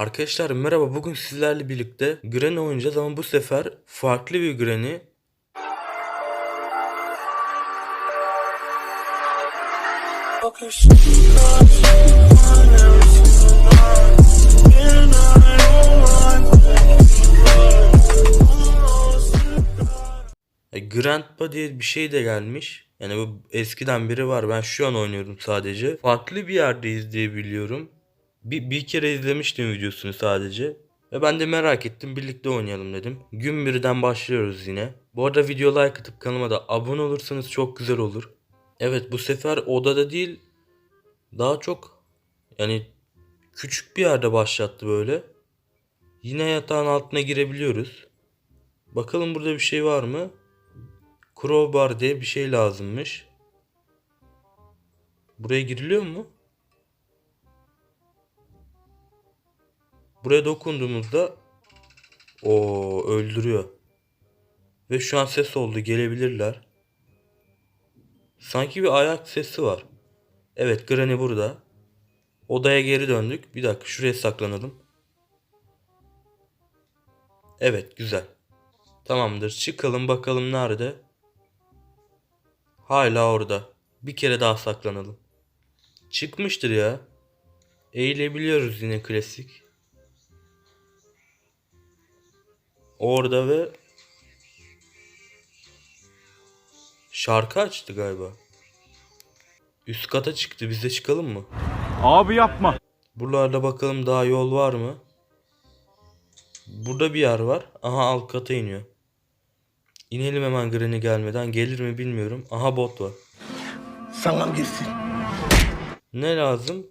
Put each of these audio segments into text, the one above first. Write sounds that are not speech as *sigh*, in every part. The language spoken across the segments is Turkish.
Arkadaşlar merhaba bugün sizlerle birlikte Granny oynayacağız ama bu sefer farklı bir. E, Grandpa diye bir şey de gelmiş. Yani bu eskiden biri var. Ben şu an oynuyorum sadece. Farklı bir yerdeyiz diye biliyorum. Bir, bir kere izlemiştim videosunu sadece. Ve ben de merak ettim. Birlikte oynayalım dedim. Gün birden başlıyoruz yine. Bu arada video like atıp kanalıma da abone olursanız çok güzel olur. Evet bu sefer odada değil daha çok yani küçük bir yerde başlattı böyle. Yine yatağın altına girebiliyoruz. Bakalım burada bir şey var mı? Crowbar diye bir şey lazımmış. Buraya giriliyor mu? Buraya dokunduğumuzda o öldürüyor. Ve şu an ses oldu gelebilirler. Sanki bir ayak sesi var. Evet Granny burada. Odaya geri döndük. Bir dakika şuraya saklanalım. Evet güzel. Tamamdır çıkalım bakalım nerede. Hala orada. Bir kere daha saklanalım. Çıkmıştır ya. Eğilebiliyoruz yine klasik. Orada ve şarkı açtı galiba. Üst kata çıktı. Biz de çıkalım mı? Abi yapma. Buralarda bakalım daha yol var mı? Burada bir yer var. Aha alt kata iniyor. İnelim hemen Granny gelmeden. Gelir mi bilmiyorum. Aha bot var. Sağlam girsin. Ne lazım?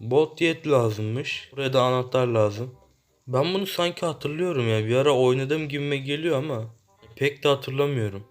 Bot diyet lazımmış. Buraya da anahtar lazım. Ben bunu sanki hatırlıyorum ya. Bir ara oynadığım gibime geliyor ama pek de hatırlamıyorum.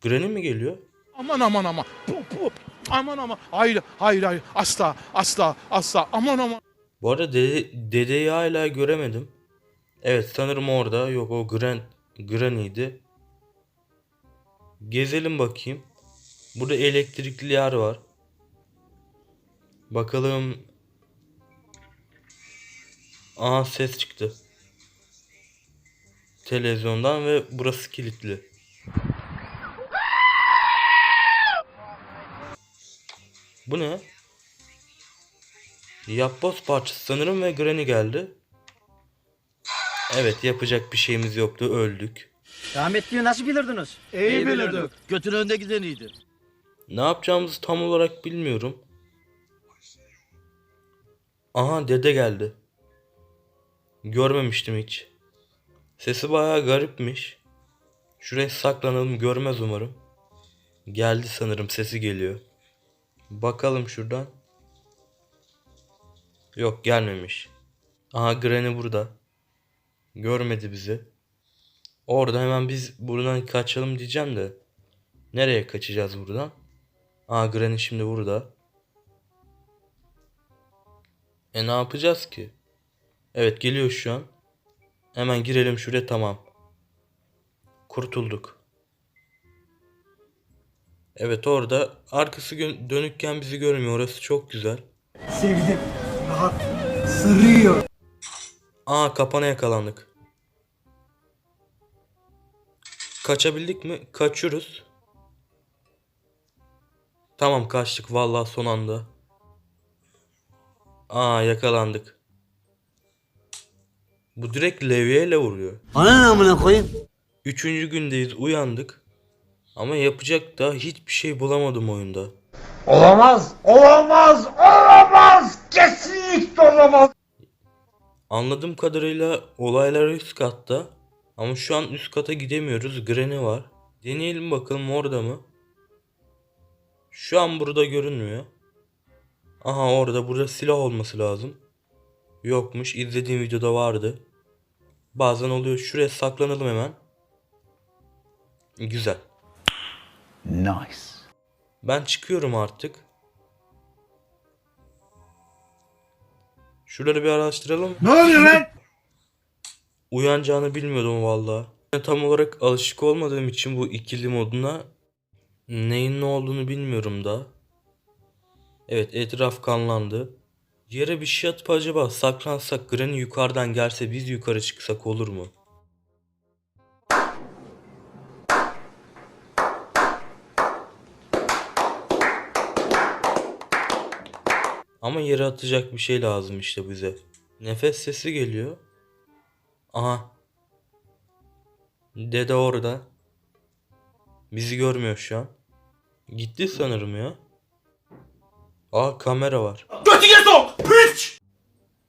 Granny mi geliyor? Aman aman aman. Puh, puh. Aman aman. Hayır hayır hayır. Asla asla asla. Aman aman. Bu arada dede, dedeyi hala göremedim. Evet sanırım orada. Yok o Gran, Granny'di. Gezelim bakayım. Burada elektrikli yer var. Bakalım. Aha ses çıktı. Televizyondan ve burası kilitli. Bu ne? Yapboz parçası sanırım ve Granny geldi. Evet yapacak bir şeyimiz yoktu öldük. Rahmetliyi nasıl bilirdiniz? İyi bilirdik. Götün önde giden iyiydi. Ne yapacağımızı tam olarak bilmiyorum. Aha dede geldi. Görmemiştim hiç. Sesi bayağı garipmiş. Şuraya saklanalım görmez umarım. Geldi sanırım sesi geliyor. Bakalım şuradan. Yok gelmemiş. Aha Granny burada. Görmedi bizi. Orada hemen biz buradan kaçalım diyeceğim de. Nereye kaçacağız buradan? Aa Granny şimdi burada. E ne yapacağız ki? Evet geliyor şu an. Hemen girelim şuraya tamam. Kurtulduk. Evet orada arkası dönükken bizi görmüyor. Orası çok güzel. Sevdim. Rahat. Sırıyor. Aa kapana yakalandık. Kaçabildik mi? Kaçıyoruz. Tamam kaçtık vallahi son anda. Aa yakalandık. Bu direkt levyeyle vuruyor. Ana namına koyayım. Üçüncü gündeyiz uyandık. Ama yapacak da hiçbir şey bulamadım oyunda. Olamaz. Olamaz. Olamaz. Kesinlikle olamaz. Anladığım kadarıyla olaylar üst katta. Ama şu an üst kata gidemiyoruz. Granny var. Deneyelim bakalım orada mı? Şu an burada görünmüyor. Aha orada. Burada silah olması lazım. Yokmuş. İzlediğim videoda vardı. Bazen oluyor. Şuraya saklanalım hemen. Güzel. Nice. Ben çıkıyorum artık. Şuraları bir araştıralım. Ne oluyor lan? *laughs* Uyanacağını bilmiyordum valla. Ben Tam olarak alışık olmadığım için bu ikili moduna neyin ne olduğunu bilmiyorum da. Evet etraf kanlandı. Yere bir şey atıp acaba saklansak Granny yukarıdan gelse biz yukarı çıksak olur mu? Ama yere atacak bir şey lazım işte bize. Nefes sesi geliyor. Aha. Dede orada. Bizi görmüyor şu an. Gitti sanırım ya. Aa kamera var.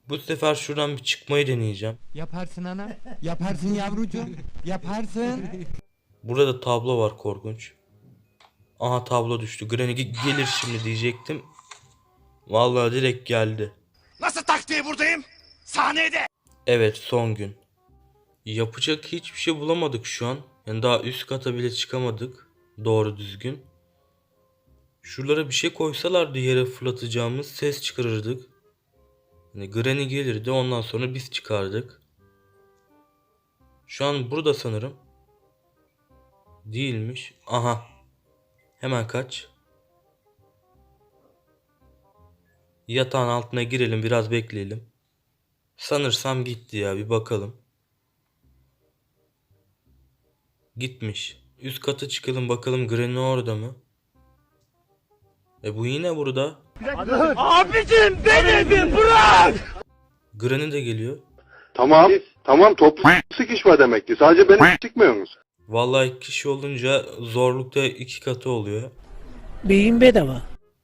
Bu sefer şuradan bir çıkmayı deneyeceğim. Yaparsın ana. Yaparsın yavrucuğum. Yaparsın. Burada da tablo var korkunç. Aha tablo düştü. Granny ge- gelir şimdi diyecektim. Vallahi direkt geldi. Nasıl taktiği buradayım? Sahnede. Evet son gün. Yapacak hiçbir şey bulamadık şu an. Yani daha üst kata bile çıkamadık. Doğru düzgün. Şuralara bir şey koysalardı yere fırlatacağımız ses çıkarırdık. Hani Granny gelirdi ondan sonra biz çıkardık. Şu an burada sanırım. Değilmiş. Aha. Hemen kaç. Yatağın altına girelim biraz bekleyelim. Sanırsam gitti ya bir bakalım. Gitmiş. Üst kata çıkalım bakalım Granny orada mı? E bu yine burada. Abicim beni bırak. Granny de geliyor. Tamam. Tamam toplu sıkışma demek ki. Sadece beni sıkmıyorsunuz. Vallahi kişi olunca zorlukta iki katı oluyor. Beyin bedava.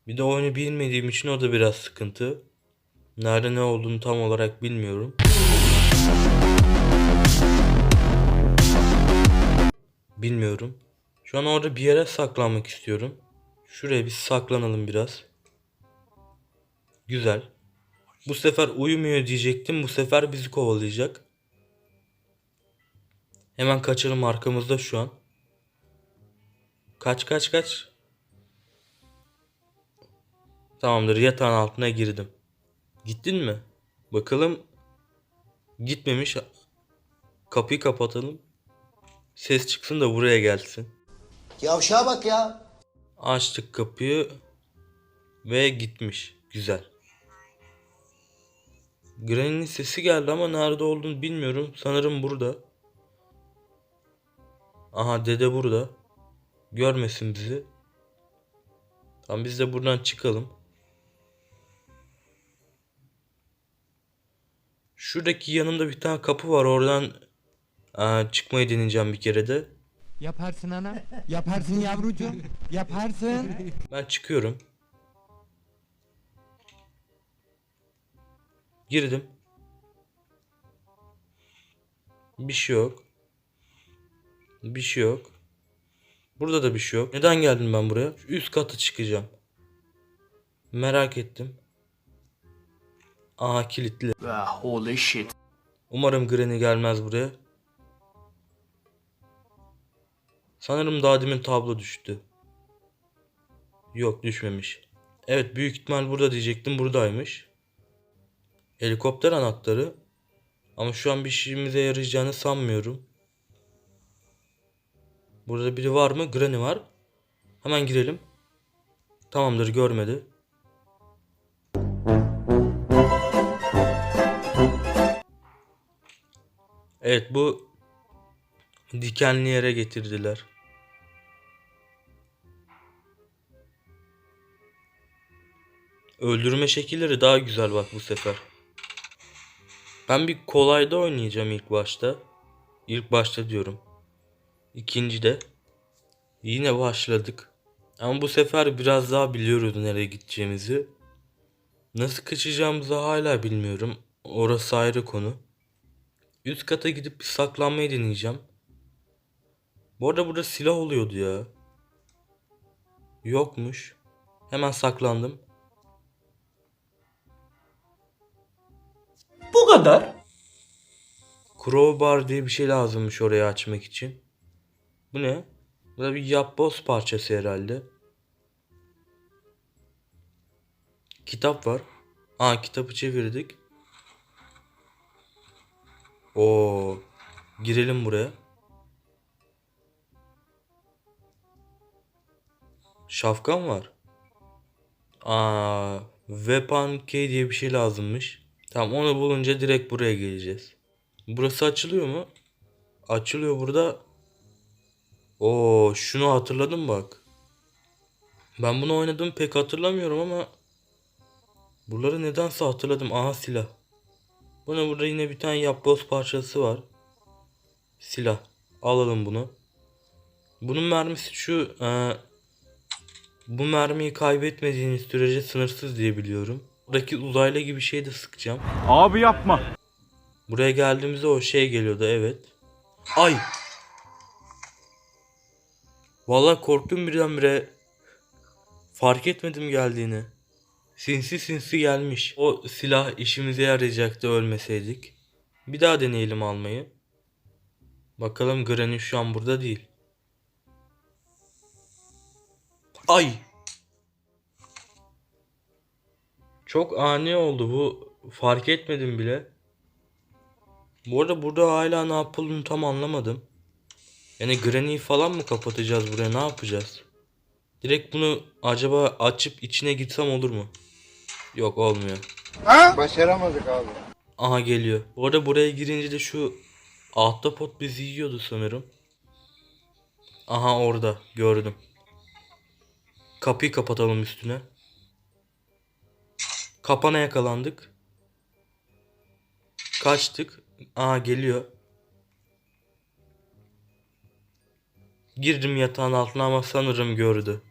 Bir de oyunu bilmediğim için o da biraz sıkıntı. Nerede ne olduğunu tam olarak bilmiyorum. Bilmiyorum. Şu an orada bir yere saklanmak istiyorum. Şuraya bir saklanalım biraz. Güzel. Bu sefer uyumuyor diyecektim. Bu sefer bizi kovalayacak. Hemen kaçalım arkamızda şu an. Kaç kaç kaç. Tamamdır yatağın altına girdim. Gittin mi? Bakalım. Gitmemiş. Kapıyı kapatalım. Ses çıksın da buraya gelsin. Yavşağa bak ya. Açtık kapıyı. Ve gitmiş. Güzel. Granny'nin sesi geldi ama nerede olduğunu bilmiyorum. Sanırım burada. Aha dede burada. Görmesin bizi. Tamam biz de buradan çıkalım. Şuradaki yanımda bir tane kapı var. Oradan aa, çıkmayı deneyeceğim bir kere de. Yaparsın ana. Yaparsın yavrucuğum. Yaparsın. Ben çıkıyorum. Girdim. Bir şey yok. Bir şey yok. Burada da bir şey yok. Neden geldim ben buraya? Şu üst kata çıkacağım. Merak ettim. Aha kilitli. Holy shit. Umarım Granny gelmez buraya. Sanırım daha demin tablo düştü. Yok düşmemiş. Evet büyük ihtimal burada diyecektim buradaymış. Helikopter anahtarı. Ama şu an bir işimize yarayacağını sanmıyorum. Burada biri var mı? Granny var. Hemen girelim. Tamamdır görmedi. Evet bu dikenli yere getirdiler. Öldürme şekilleri daha güzel bak bu sefer. Ben bir kolayda oynayacağım ilk başta. İlk başta diyorum. İkinci de. Yine başladık. Ama bu sefer biraz daha biliyoruz nereye gideceğimizi. Nasıl kaçacağımızı hala bilmiyorum. Orası ayrı konu. Üst kata gidip saklanmayı deneyeceğim. Bu arada burada silah oluyordu ya. Yokmuş. Hemen saklandım. Bu kadar. Crowbar diye bir şey lazımmış orayı açmak için. Bu ne? Bu da bir yapboz parçası herhalde. Kitap var. Aa kitabı çevirdik. Oo, girelim buraya. Şafkan var. Aa, Weapon key diye bir şey lazımmış. Tamam onu bulunca direkt buraya geleceğiz. Burası açılıyor mu? Açılıyor burada. Oo şunu hatırladım bak. Ben bunu oynadım pek hatırlamıyorum ama Buraları nedense hatırladım. Aha silah. Buna burada yine bir tane yapboz parçası var. Silah. Alalım bunu. Bunun mermisi şu e, bu mermiyi kaybetmediğiniz sürece sınırsız diye biliyorum. Buradaki uzaylı gibi şey de sıkacağım. Abi yapma. Buraya geldiğimizde o şey geliyordu evet. Ay. Vallahi korktum birdenbire. Fark etmedim geldiğini. Sinsi sinsi gelmiş. O silah işimize yarayacaktı ölmeseydik. Bir daha deneyelim almayı. Bakalım Granny şu an burada değil. Ay. Çok ani oldu bu. Fark etmedim bile. Bu arada burada hala ne yapıldığını tam anlamadım. Yani Granny'yi falan mı kapatacağız buraya ne yapacağız? Direkt bunu acaba açıp içine gitsem olur mu? Yok olmuyor. Başaramadık abi. Aha geliyor. Bu arada buraya girince de şu ahtapot bizi yiyordu sanırım. Aha orada gördüm. Kapıyı kapatalım üstüne. Kapana yakalandık. Kaçtık. Aha geliyor. Girdim yatağın altına ama sanırım gördü.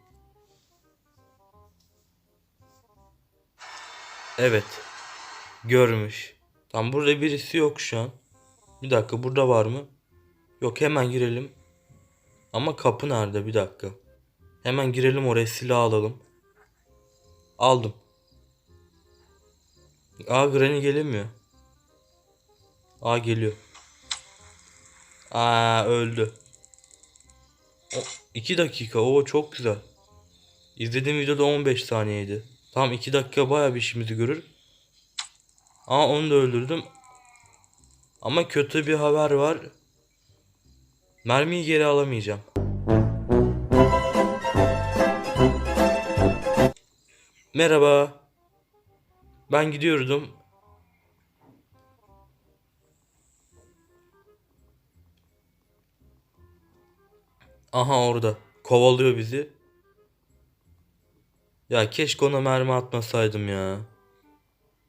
Evet. Görmüş. Tam burada birisi yok şu an. Bir dakika burada var mı? Yok hemen girelim. Ama kapı nerede? Bir dakika. Hemen girelim oraya silah alalım. Aldım. Aa Granny gelemiyor. Aa geliyor. Aa öldü. O, 2 dakika. O çok güzel. İzlediğim videoda 15 saniyeydi. Tam 2 dakika bayağı bir işimizi görür. Aa onu da öldürdüm. Ama kötü bir haber var. Mermiyi geri alamayacağım. Merhaba. Ben gidiyordum. Aha orada. Kovalıyor bizi. Ya keşke ona mermi atmasaydım ya.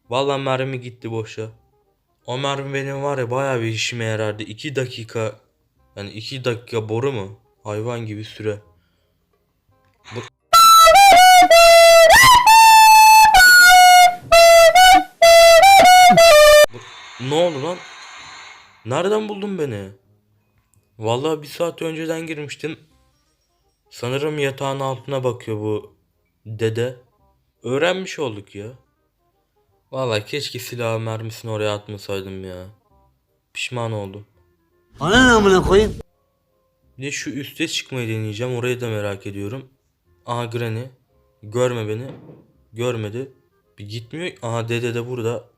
Vallahi mermi gitti boşa. O mermi benim var ya bayağı bir işime yarardı. 2 dakika yani 2 dakika boru mu? Hayvan gibi süre. Bu... Ne oldu lan? Nereden buldun beni? Vallahi bir saat önceden girmiştim. Sanırım yatağın altına bakıyor bu dede. Öğrenmiş olduk ya. Vallahi keşke silah mermisini oraya atmasaydım ya. Pişman oldum. Ana ne amına koyayım? Bir de şu üste çıkmayı deneyeceğim. Orayı da merak ediyorum. Aha Granny. Görme beni. Görmedi. Bir gitmiyor. Aha dede de burada.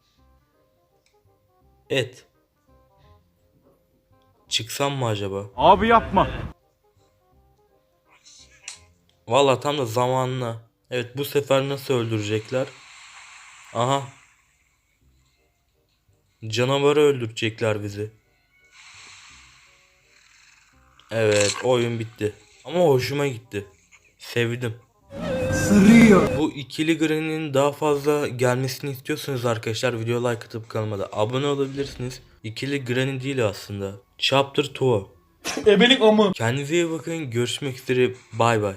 Et. Çıksam mı acaba? Abi yapma. Vallahi tam da zamanla. Evet bu sefer nasıl öldürecekler? Aha. Canavarı öldürecekler bizi. Evet oyun bitti. Ama hoşuma gitti. Sevdim. Sırıyor. Bu ikili Granny'nin daha fazla gelmesini istiyorsanız arkadaşlar video like atıp kanalıma da abone olabilirsiniz. İkili Granny değil aslında. Chapter 2. Ebelik amı. Kendinize iyi bakın. Görüşmek üzere. Bay bay.